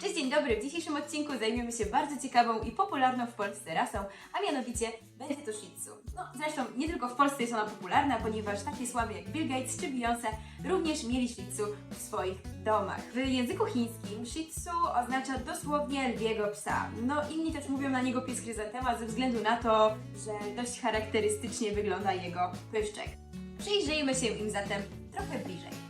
Cześć, dzień dobry. W dzisiejszym odcinku zajmiemy się bardzo ciekawą i popularną w Polsce rasą, a mianowicie będzie to Shih Tzu. No, zresztą nie tylko w Polsce jest ona popularna, ponieważ takie sławy jak Bill Gates czy Beyoncé również mieli Shih Tzu w swoich domach. W języku chińskim Shih Tzu oznacza dosłownie lwiego psa. No, inni też mówią na niego pies chryzantema ze względu na to, że dość charakterystycznie wygląda jego pyszczek. Przyjrzyjmy się im zatem trochę bliżej.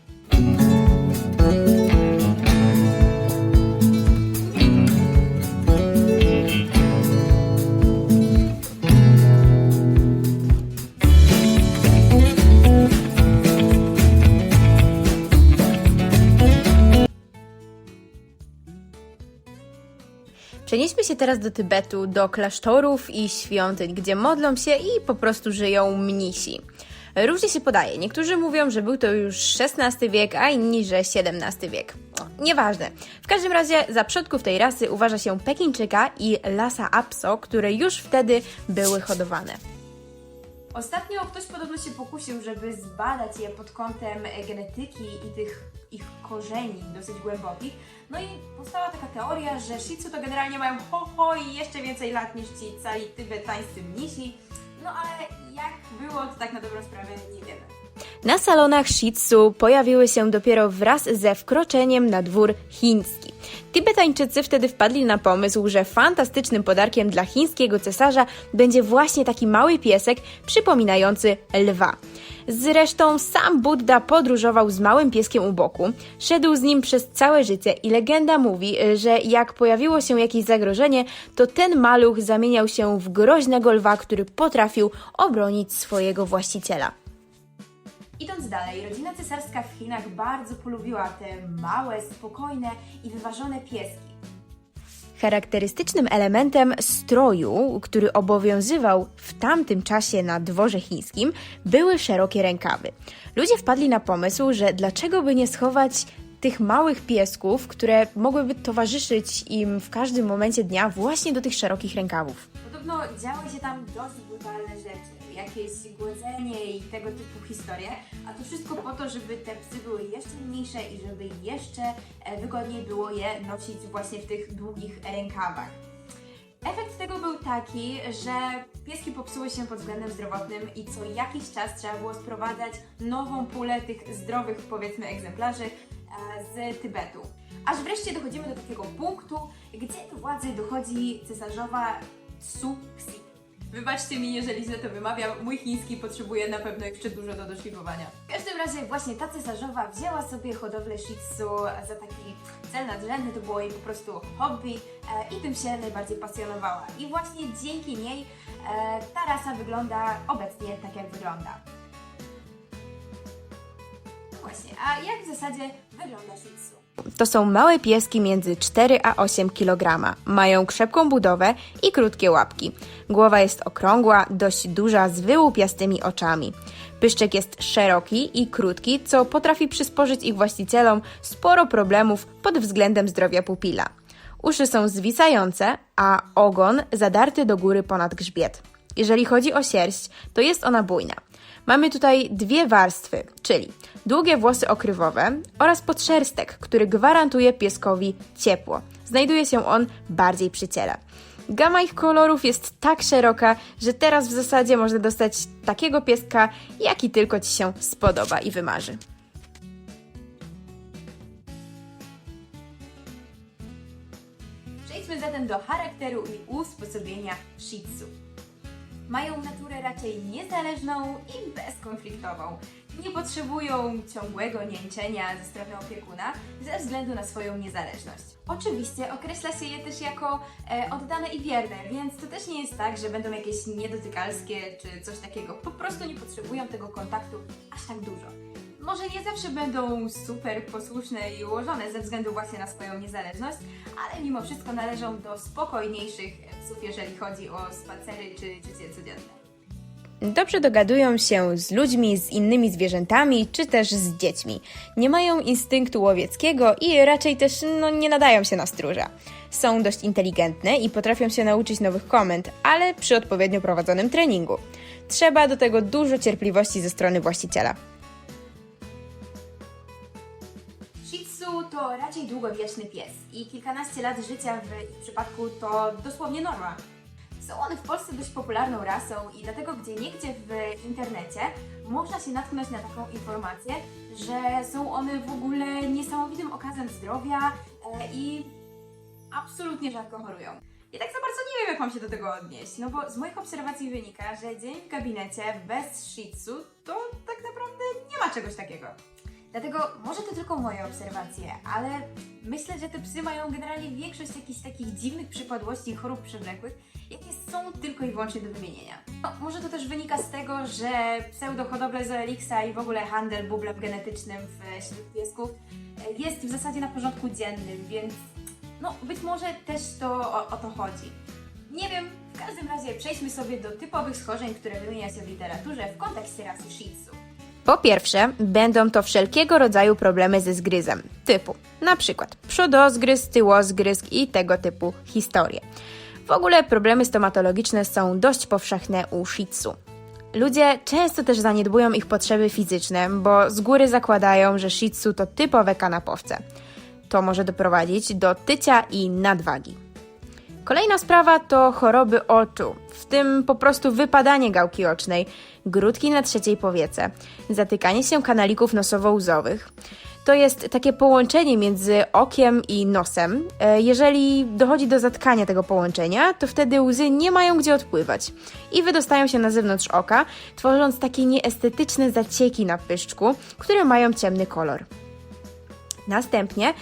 Przenieśmy się teraz do Tybetu, do klasztorów i świątyń, gdzie modlą się i po prostu żyją mnisi. Różnie się podaje. Niektórzy mówią, że był to już XVI wiek, a inni, że XVII wiek. Nieważne. W każdym razie za przodków tej rasy uważa się Pekińczyka i Lhasa Apso, które już wtedy były hodowane. Ostatnio ktoś podobno się pokusił, żeby zbadać je pod kątem genetyki i tych ich korzeni dosyć głębokich. No i powstała taka teoria, że Shih Tzu to generalnie mają ho ho i jeszcze więcej lat niż ci cali tybetańscy mnisi. No ale jak było, to tak na dobrą sprawę nie wiemy. Na salonach Shih Tzu pojawiły się dopiero wraz ze wkroczeniem na dwór chiński. Tybetańczycy wtedy wpadli na pomysł, że fantastycznym podarkiem dla chińskiego cesarza będzie właśnie taki mały piesek przypominający lwa. Zresztą sam Buddha podróżował z małym pieskiem u boku, szedł z nim przez całe życie i legenda mówi, że jak pojawiło się jakieś zagrożenie, to ten maluch zamieniał się w groźnego lwa, który potrafił obronić swojego właściciela. Idąc dalej, rodzina cesarska w Chinach bardzo polubiła te małe, spokojne i wyważone pieski. Charakterystycznym elementem stroju, który obowiązywał w tamtym czasie na dworze chińskim, były szerokie rękawy. Ludzie wpadli na pomysł, że dlaczego by nie schować tych małych piesków, które mogłyby towarzyszyć im w każdym momencie dnia właśnie do tych szerokich rękawów. Podobno działy się tam dosyć brutalne rzeczy, jakieś głodzenie i tego typu historie, a to wszystko po to, żeby te psy były jeszcze mniejsze i żeby jeszcze e, wygodniej było je nosić właśnie w tych długich rękawach. Efekt tego był taki, że pieski popsuły się pod względem zdrowotnym i co jakiś czas trzeba było sprowadzać nową pulę tych zdrowych, powiedzmy, egzemplarzy e, z Tybetu. Aż wreszcie dochodzimy do takiego punktu, gdzie do władzy dochodzi cesarzowa Tsu-Ksi. Wybaczcie mi, jeżeli źle to wymawiam, mój chiński potrzebuje na pewno jeszcze dużo do doszlifowania. W każdym razie właśnie ta cesarzowa wzięła sobie hodowlę Shih Tzu za taki cel nadrzędny, to było jej po prostu hobby e, i tym się najbardziej pasjonowała. I właśnie dzięki niej e, ta rasa wygląda obecnie tak, jak wygląda. Właśnie, a jak w zasadzie wygląda Shih Tzu? To są małe pieski między 4 a 8 kg. Mają krzepką budowę i krótkie łapki. Głowa jest okrągła, dość duża, z wyłupiastymi oczami. Pyszczek jest szeroki i krótki, co potrafi przysporzyć ich właścicielom sporo problemów pod względem zdrowia pupila. Uszy są zwisające, a ogon zadarty do góry ponad grzbiet. Jeżeli chodzi o sierść, to jest ona bujna. Mamy tutaj dwie warstwy, czyli długie włosy okrywowe oraz podszerstek, który gwarantuje pieskowi ciepło. Znajduje się on bardziej przy ciele. Gama ich kolorów jest tak szeroka, że teraz w zasadzie można dostać takiego pieska, jaki tylko Ci się spodoba i wymarzy. Przejdźmy zatem do charakteru i usposobienia Shih Tzu. Mają naturę raczej niezależną i bezkonfliktową. Nie potrzebują ciągłego nięczenia ze strony opiekuna ze względu na swoją niezależność. Oczywiście określa się je też jako e, oddane i wierne, więc to też nie jest tak, że będą jakieś niedotykalskie czy coś takiego. Po prostu nie potrzebują tego kontaktu aż tak dużo. Może nie zawsze będą super posłuszne i ułożone ze względu właśnie na swoją niezależność, ale mimo wszystko należą do spokojniejszych psów, jeżeli chodzi o spacery czy życie codzienne. Dobrze dogadują się z ludźmi, z innymi zwierzętami, czy też z dziećmi. Nie mają instynktu łowieckiego i raczej też no, nie nadają się na stróża. Są dość inteligentne i potrafią się nauczyć nowych komend, ale przy odpowiednio prowadzonym treningu. Trzeba do tego dużo cierpliwości ze strony właściciela. To raczej długowieczny pies i kilkanaście lat życia w ich przypadku to dosłownie norma. Są one w Polsce dość popularną rasą i dlatego gdzie niegdzie w internecie można się natknąć na taką informację, że są one w ogóle niesamowitym okazem zdrowia e, i absolutnie rzadko chorują. Ja tak za bardzo nie wiem, jak mam się do tego odnieść, no bo z moich obserwacji wynika, że dzień w gabinecie bez shih tzu to tak naprawdę nie ma czegoś takiego. Dlatego może to tylko moje obserwacje, ale myślę, że te psy mają generalnie większość jakichś takich dziwnych przypadłości i chorób przewlekłych, jakie są tylko i wyłącznie do wymienienia. No, może to też wynika z tego, że pseudohodowle Zoelixa i w ogóle handel bublem genetycznym wśród piesków e, jest w zasadzie na porządku dziennym, więc no być może też to o, o to chodzi. Nie wiem, w każdym razie przejdźmy sobie do typowych schorzeń, które wymienia się w literaturze w kontekście rasy Shih Tzu. Po pierwsze, będą to wszelkiego rodzaju problemy ze zgryzem, typu na przykład przodozgryz, tyłozgryz i tego typu historie. W ogóle problemy stomatologiczne są dość powszechne u Shih Tzu. Ludzie często też zaniedbują ich potrzeby fizyczne, bo z góry zakładają, że Shih Tzu to typowe kanapowce. To może doprowadzić do tycia i nadwagi. Kolejna sprawa to choroby oczu, tym po prostu wypadanie gałki ocznej, grudki na trzeciej powiece, zatykanie się kanalików nosowo-łzowych. To jest takie połączenie między okiem i nosem. E, Jeżeli dochodzi do zatkania tego połączenia, to wtedy łzy nie mają gdzie odpływać i wydostają się na zewnątrz oka, tworząc takie nieestetyczne zacieki na pyszczku, które mają ciemny kolor. Następnie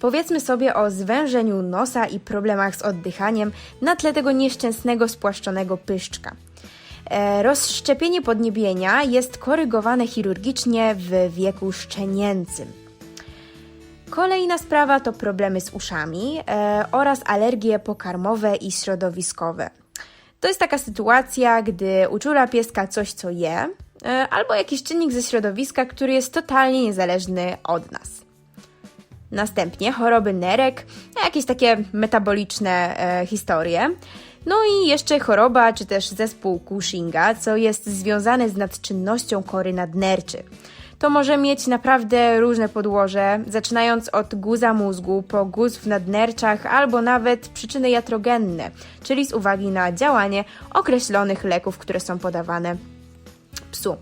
powiedzmy sobie o zwężeniu nosa i problemach z oddychaniem na tle tego nieszczęsnego spłaszczonego pyszczka. E, Rozszczepienie podniebienia jest korygowane chirurgicznie w wieku szczenięcym. Kolejna sprawa to problemy z uszami e, oraz alergie pokarmowe i środowiskowe. To jest taka sytuacja, gdy uczula pieska coś, co je, e, albo jakiś czynnik ze środowiska, który jest totalnie niezależny od nas. Następnie choroby nerek, jakieś takie metaboliczne e, historie. No i jeszcze choroba, czy też zespół Cushinga, co jest związane z nadczynnością kory nadnerczy. To może mieć naprawdę różne podłoże, zaczynając od guza mózgu, po guz w nadnerczach, albo nawet przyczyny jatrogenne, czyli z uwagi na działanie określonych leków, które są podawane psu.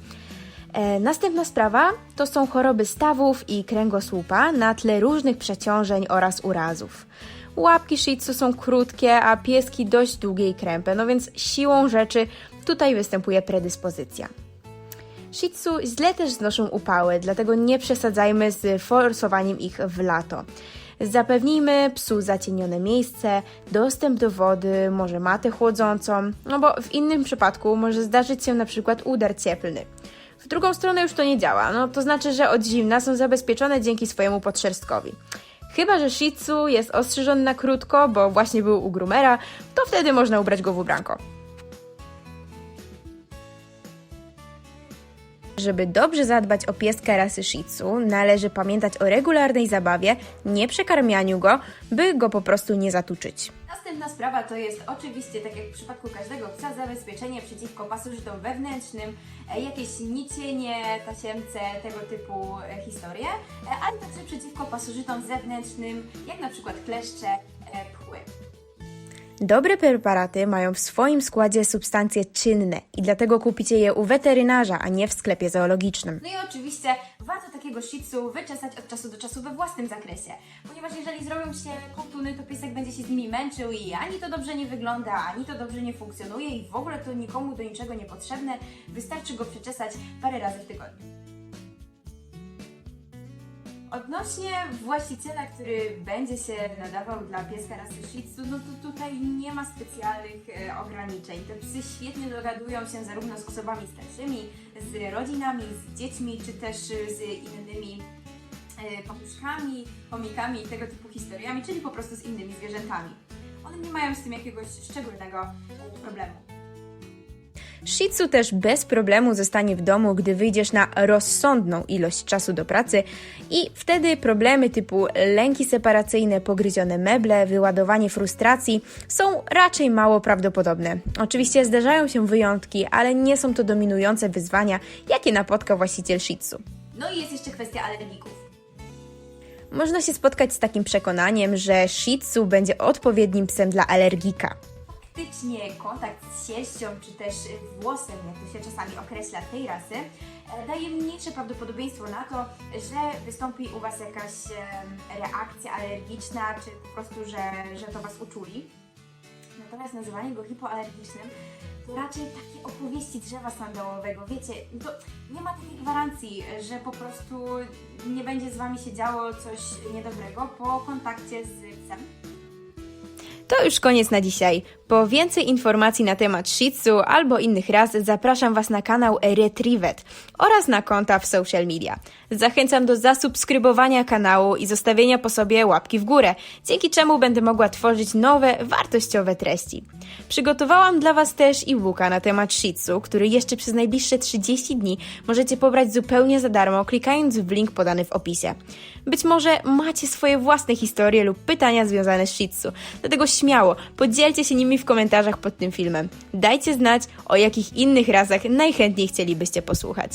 E, Następna sprawa to są choroby stawów i kręgosłupa na tle różnych przeciążeń oraz urazów. Łapki Shih Tzu są krótkie, a pieski dość długie i krępe, no więc siłą rzeczy tutaj występuje predyspozycja. Shih Tzu źle też znoszą upały, dlatego nie przesadzajmy z forsowaniem ich w lato. Zapewnijmy psu zacienione miejsce, dostęp do wody, może matę chłodzącą, no bo w innym przypadku może zdarzyć się na przykład udar cieplny. W drugą stronę już to nie działa, no to znaczy, że od zimna są zabezpieczone dzięki swojemu podszerstkowi. Chyba, że Shih Tzu jest ostrzyżony na krótko, bo właśnie był u groomera, to wtedy można ubrać go w ubranko. Żeby dobrze zadbać o pieska rasy Shih Tzu, należy pamiętać o regularnej zabawie, nie przekarmianiu go, by go po prostu nie zatuczyć. Następna sprawa to jest oczywiście, tak jak w przypadku każdego psa, zabezpieczenie przeciwko pasożytom wewnętrznym, e, jakieś nicienie, tasiemce, tego typu e, historie, e, ale także przeciwko pasożytom zewnętrznym, jak na przykład kleszcze, pchły. Dobre preparaty mają w swoim składzie substancje czynne i dlatego kupicie je u weterynarza, a nie w sklepie zoologicznym. No i oczywiście takiego shih tzu wyczesać od czasu do czasu we własnym zakresie, ponieważ jeżeli zrobią się kotuny, to piesek będzie się z nimi męczył i ani to dobrze nie wygląda, ani to dobrze nie funkcjonuje i w ogóle to nikomu do niczego niepotrzebne, wystarczy go przeczesać parę razy w tygodniu. Odnośnie właściciela, który będzie się nadawał dla pieska rasy Shih Tzu, no to tutaj nie ma specjalnych e, ograniczeń. Te psy świetnie dogadują się zarówno z osobami starszymi, z rodzinami, z dziećmi, czy też e, z innymi e, papuszkami, chomikami i tego typu historiami, czyli po prostu z innymi zwierzętami. One nie mają z tym jakiegoś szczególnego problemu. Shih Tzu też bez problemu zostanie w domu, gdy wyjdziesz na rozsądną ilość czasu do pracy i wtedy problemy typu lęki separacyjne, pogryzione meble, wyładowanie frustracji są raczej mało prawdopodobne. Oczywiście zdarzają się wyjątki, ale nie są to dominujące wyzwania, jakie napotka właściciel Shih Tzu. No i jest jeszcze kwestia alergików. Można się spotkać z takim przekonaniem, że Shih Tzu będzie odpowiednim psem dla alergika. Faktycznie kontakt z sierścią czy też włosem, jak to się czasami określa tej rasy, e, daje mniejsze prawdopodobieństwo na to, że wystąpi u Was jakaś reakcja alergiczna, czy po prostu, że, że to Was uczuli. Natomiast nazywanie go hipoalergicznym to raczej takie opowieści drzewa sandałowego. Wiecie, to nie ma takiej gwarancji, że po prostu nie będzie z Wami się działo coś niedobrego po kontakcie z psem. To już koniec na dzisiaj. Po więcej informacji na temat Shih Tzu albo innych ras zapraszam Was na kanał Retrivet oraz na konta w social media. Zachęcam do zasubskrybowania kanału i zostawienia po sobie łapki w górę, dzięki czemu będę mogła tworzyć nowe, wartościowe treści. Przygotowałam dla Was też e-booka na temat Shih Tzu, który jeszcze przez najbliższe 30 dni możecie pobrać zupełnie za darmo, klikając w link podany w opisie. Być może macie swoje własne historie lub pytania związane z Shih Tzu, dlatego śmiało podzielcie się nimi w komentarzach pod tym filmem. Dajcie znać, o jakich innych rasach najchętniej chcielibyście posłuchać.